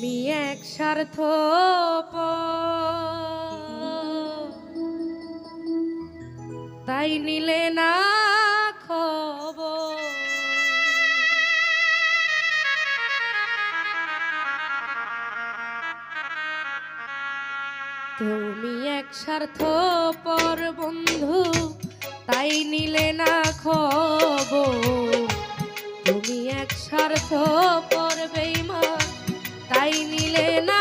তুমি এক স্বার্থ তাই নিলে না খবর। তুমি এক স্বার্থ পর বন্ধু, তাই নিলে না খবর। তুমি এক স্বার্থ পর বেইমান। তাই নিলে না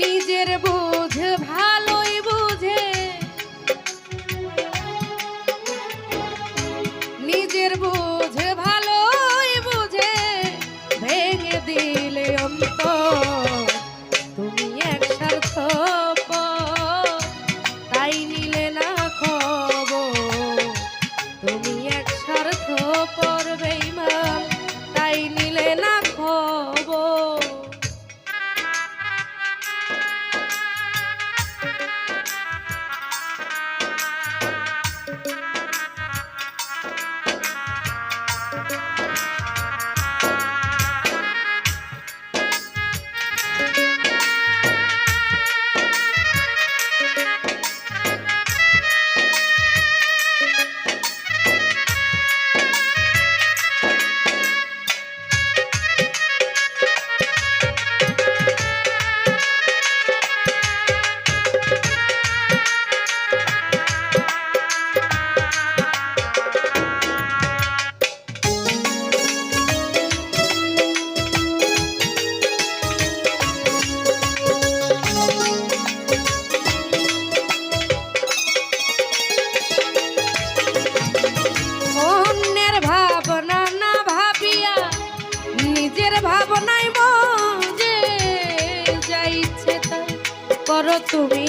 নিজের বুঝ ভালোই বুঝে। নিজের বুঝ ভালোই বুঝে। ভেঙে দিলে অন্তর, তুমি এক স্বার্থ তাই নিলে না খবর, তুমি এক স্বার্থ পড়বেই তুমি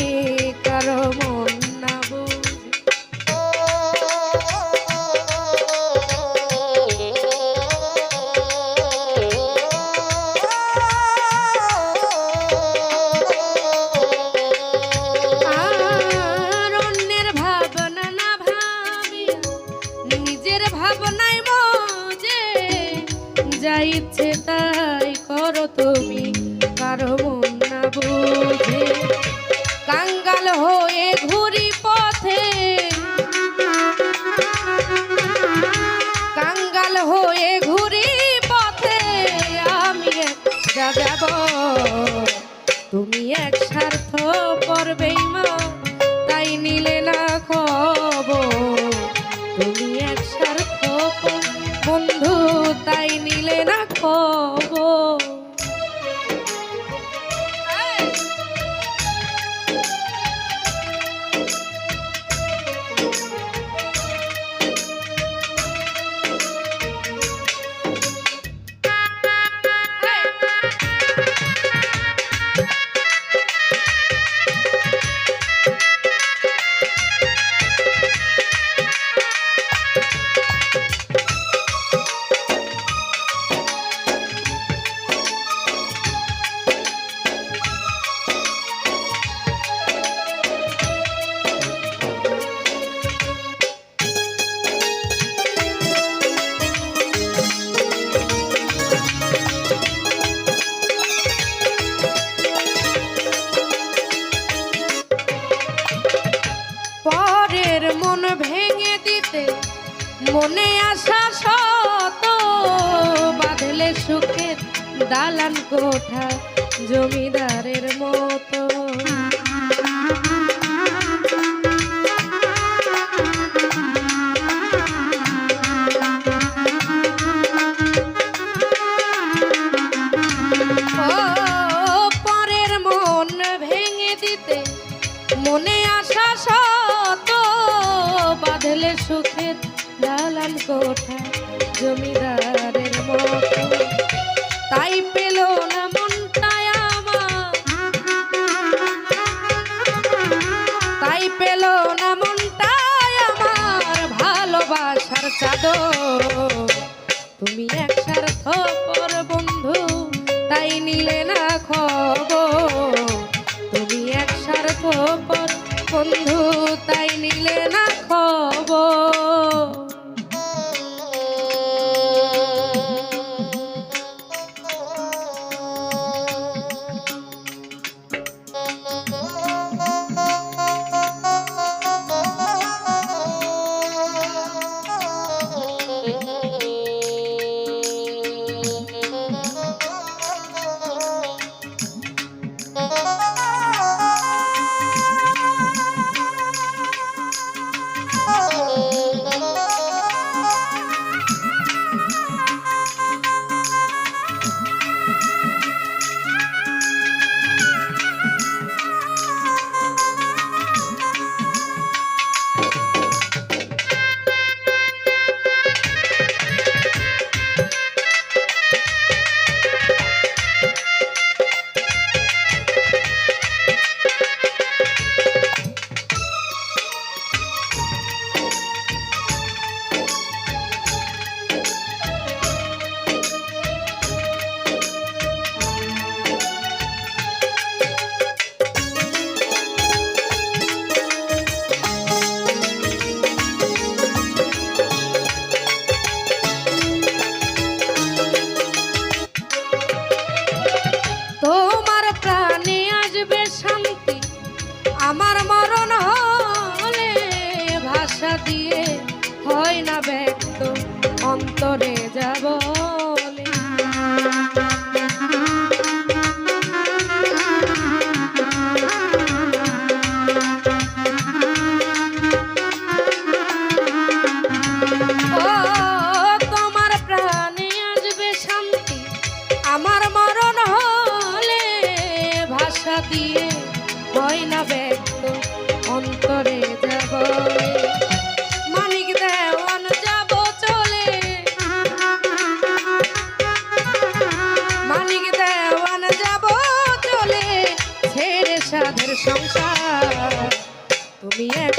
কারও মন कंगाल होए घूम দালান কোঠা জমিদারের মতো। মন বাঁধলে সুখের কোঠা জমিদারের চাদর। তুমি এক স্বার্থ পর বন্ধু, তাই নিলে না খবর। তুমি এক স্বার্থ পর বন্ধু, তাই নিলে না দিয়ে হয় না ব্যক্ত অন্তরে যাব। মানিক দেওয়ান যাব চলে। মানিক দেওয়ান যাব চলে। ছেড়ে সাধের সংসার, তুমি এক